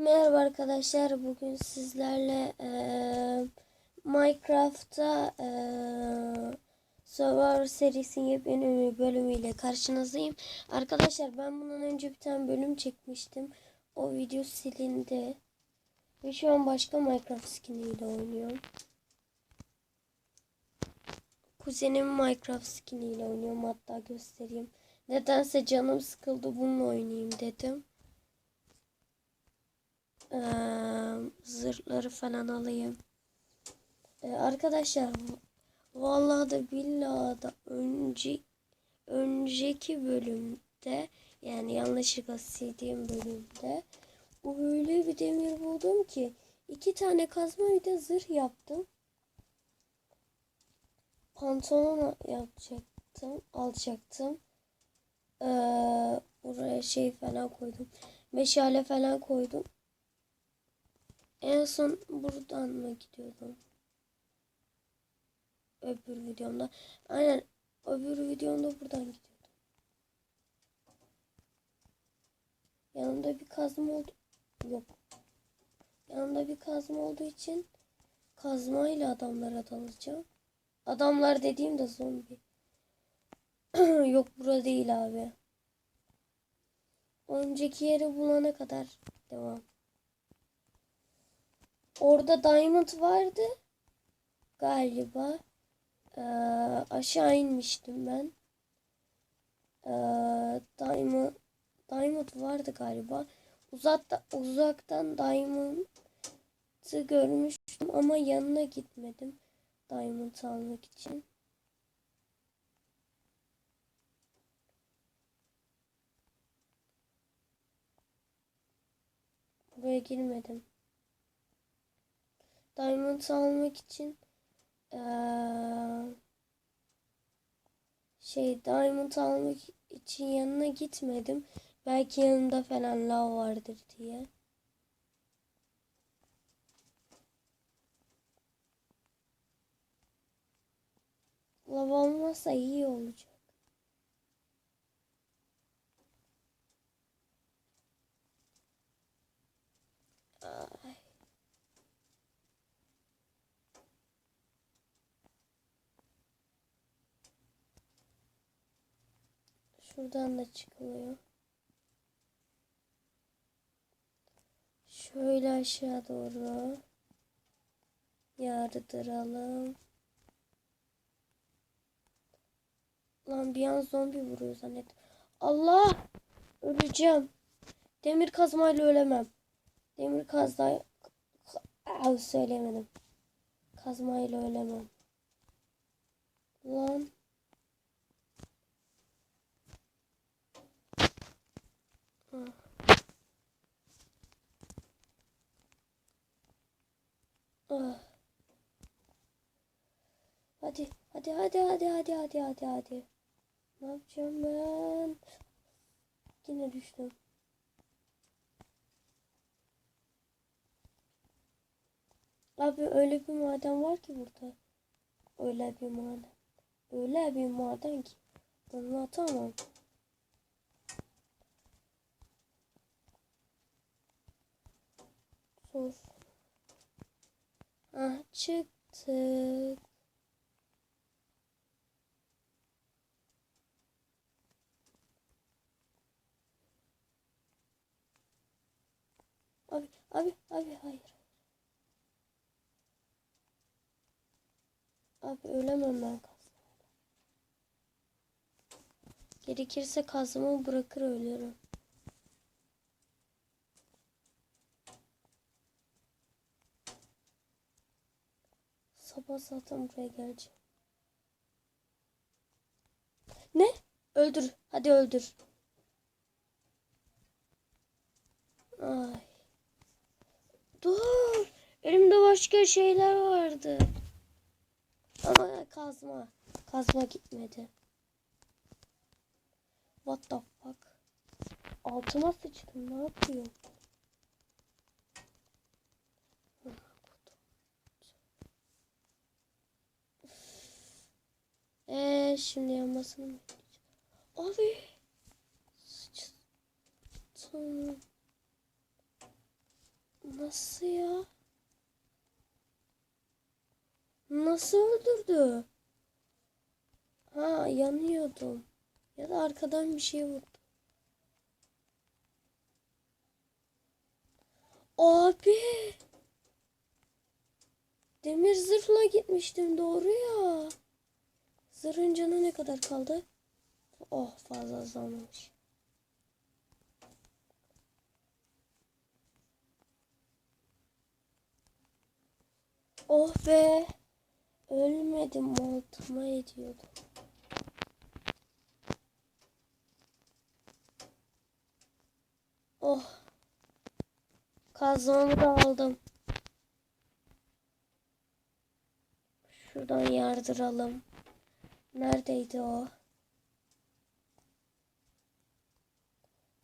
Merhaba arkadaşlar. Bugün sizlerle eee, Minecraft'ta eee Survivor serisinin yepyeni bölümüyle karşınızdayım. Arkadaşlar ben bundan önce bir tane bölüm çekmiştim. O video silindi. Ve şu an başka Minecraft skiniyle oynuyorum. Kuzenim Minecraft skiniyle oynuyorum. Hatta göstereyim. Nedense canım sıkıldı bununla oynayayım dedim. Ee, zırhları falan alayım. Ee, arkadaşlar vallahi da billahi da önce önceki bölümde yani yanlışlıkla sildiğim bölümde öyle bir demir buldum ki iki tane kazma bir de zırh yaptım. Pantolon yapacaktım, alacaktım. Ee, buraya şey falan koydum. Meşale falan koydum. En son buradan mı gidiyordum? Öbür videomda. Aynen öbür videomda buradan gidiyordum. Yanımda bir kazma oldu. Yok. Yanımda bir kazma olduğu için kazmayla adamlara dalacağım. Adamlar dediğim de zombi. Yok bura değil abi. Önceki yeri bulana kadar devam. Orada diamond vardı. Galiba. Ee, aşağı inmiştim ben. Ee, diamond, diamond vardı galiba. Uzakta, uzaktan diamond'ı görmüştüm ama yanına gitmedim. Diamond almak için. Buraya girmedim. Diamond almak için eee, şey Diamond almak için yanına gitmedim. Belki yanında falan lav vardır diye. Lav olmazsa iyi olacak. Ay. Şuradan da çıkılıyor. Şöyle aşağı doğru yardıralım. Lan bir an zombi vuruyor zannettim. Allah! Öleceğim. Demir kazmayla ölemem. Demir kazma... Av söylemedim. Kazmayla ölemem. Lan. Hadi, hadi, hadi, hadi, hadi, hadi, hadi, hadi. Ne yapacağım ben? Yine düştüm. Abi öyle bir maden var ki burada. Öyle bir maden. Öyle bir maden ki. Anlatamam. Zor. Ah çıktık. Abi, abi, abi hayır. Abi ölemem ben kazmayla. Gerekirse kazmamı bırakır ölürüm. Sabah zaten buraya geleceğim. Ne? Öldür. Hadi öldür. Ay. Dur. Elimde başka şeyler vardı. Ama kazma. Kazma gitmedi. What the fuck? Altıma sıçtım. Ne yapıyor? Eee şimdi yanmasını? Abi. Sıçtım. Nasıl ya? Nasıl öldürdü? Ha yanıyordum. Ya da arkadan bir şey vurdu. Abi. Demir zırhla gitmiştim doğru ya. Zırhın canı ne kadar kaldı? Oh fazla azalmamış. Oh be. Ölmedim altıma ediyordum. Oh. Kazmamı da aldım. Şuradan yardıralım. Neredeydi o?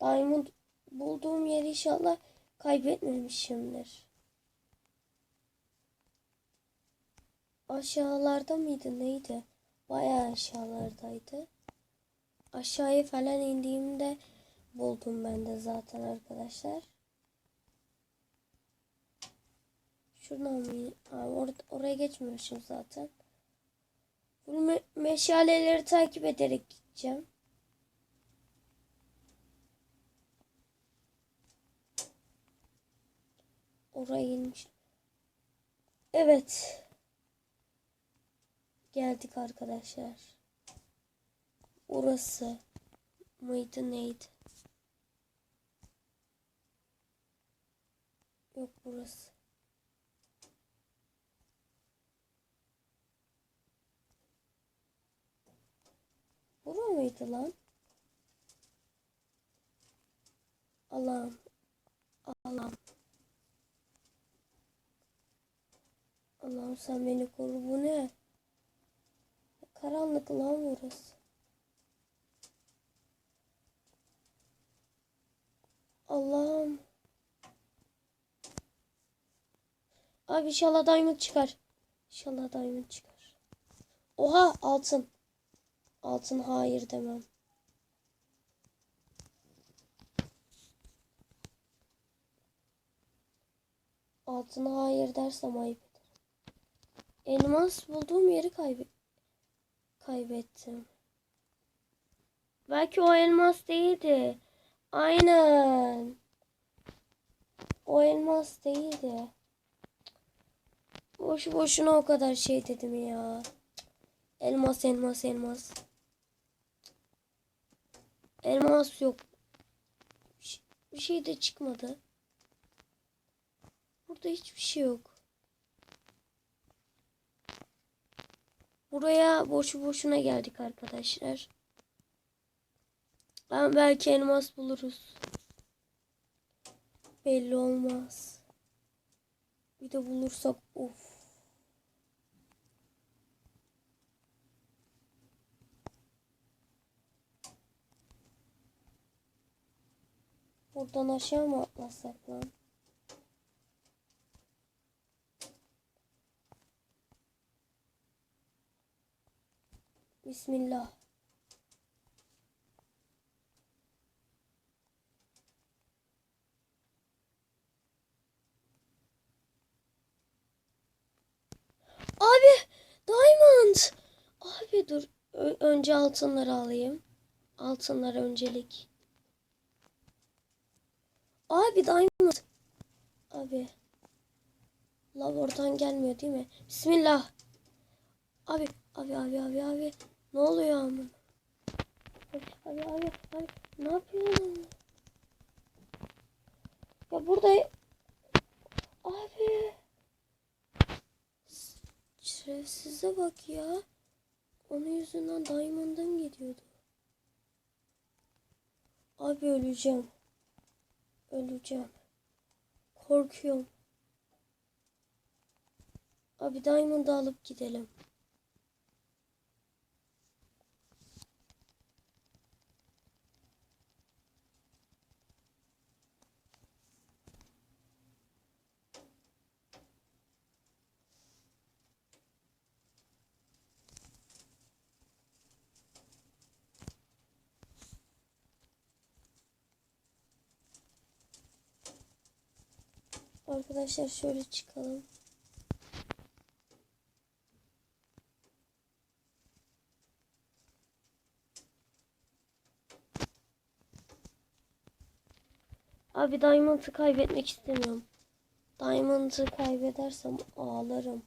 Diamond bulduğum yeri inşallah kaybetmemişimdir. Aşağılarda mıydı neydi? Bayağı aşağılardaydı. Aşağıya falan indiğimde buldum ben de zaten arkadaşlar. Şuradan mı? Or oraya geçmiyormuşum zaten. Bu me meşaleleri takip ederek gideceğim. Oraya inmiş. Evet. Geldik arkadaşlar. Orası mıydı neydi? Yok burası. Bura mıydı lan? Allah'ım. Allah'ım. Allah'ım sen beni koru. Bu ne? Karanlık lan burası. Allah'ım. Abi inşallah diamond çıkar. İnşallah diamond çıkar. Oha altın. Altın hayır demem. Altın hayır dersem ayıp ederim. Elmas bulduğum yeri kaybet kaybettim. Belki o elmas değildi. Aynen. O elmas değildi. Boş boşuna o kadar şey dedim ya. Elmas elmas elmas. Elmas yok. Bir şey de çıkmadı. Burada hiçbir şey yok. Buraya boşu boşuna geldik arkadaşlar. Ben belki elmas buluruz. Belli olmaz. Bir de bulursak of. Buradan aşağı mı atlasak lan? Bismillah. Abi diamond. Abi dur. Önce altınları alayım. Altınlar öncelik. Abi diamond. Abi. Lav oradan gelmiyor değil mi? Bismillah. Abi abi abi abi abi. Ne oluyor ama? Abi abi abi, abi. ne yapıyorsun? Ya burada abi şerefsize bak ya. Onun yüzünden Diamond'dan gidiyordu. Abi öleceğim. Öleceğim. Korkuyorum. Abi Diamond'ı alıp gidelim. Arkadaşlar şöyle çıkalım. Abi Diamond'ı kaybetmek istemiyorum. Diamond'ı kaybedersem ağlarım.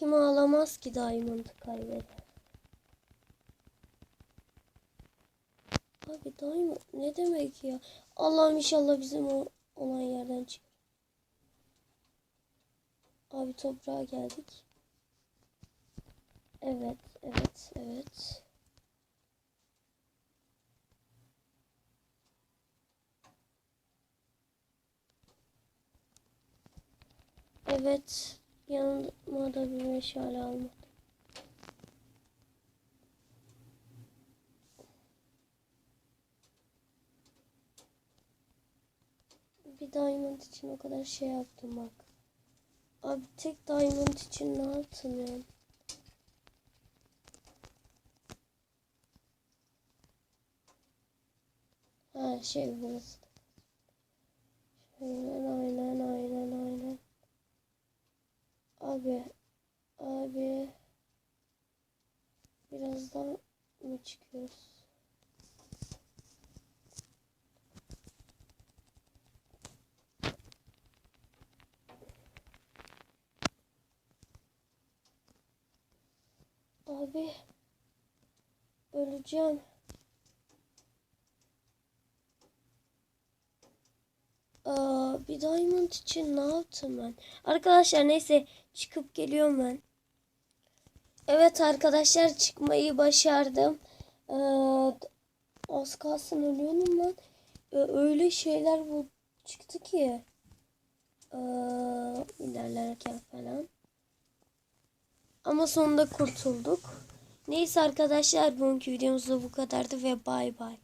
Kim ağlamaz ki Diamond'ı kaybeder? Abi Diamond ne demek ya? Allah'ım inşallah bizim o olan yerden çık. Abi toprağa geldik. Evet, evet, evet. Evet, yanıma da bir meşale almadım. Bir diamond için o kadar şey yaptım bak. Abi tek diamond için ne yaptım ya? Ha şey burası. Aynen aynen aynen aynen. Abi abi birazdan mı çıkıyoruz? Abi öleceğim. Diamond için ne yaptım ben? Arkadaşlar neyse çıkıp geliyorum ben. Evet arkadaşlar çıkmayı başardım. Ee, az kalsın ölüyorum lan. Ee, öyle şeyler bu çıktı ki. Ee, ilerlerken falan. Ama sonunda kurtulduk. Neyse arkadaşlar bugünkü videomuz da bu kadardı ve bay bay.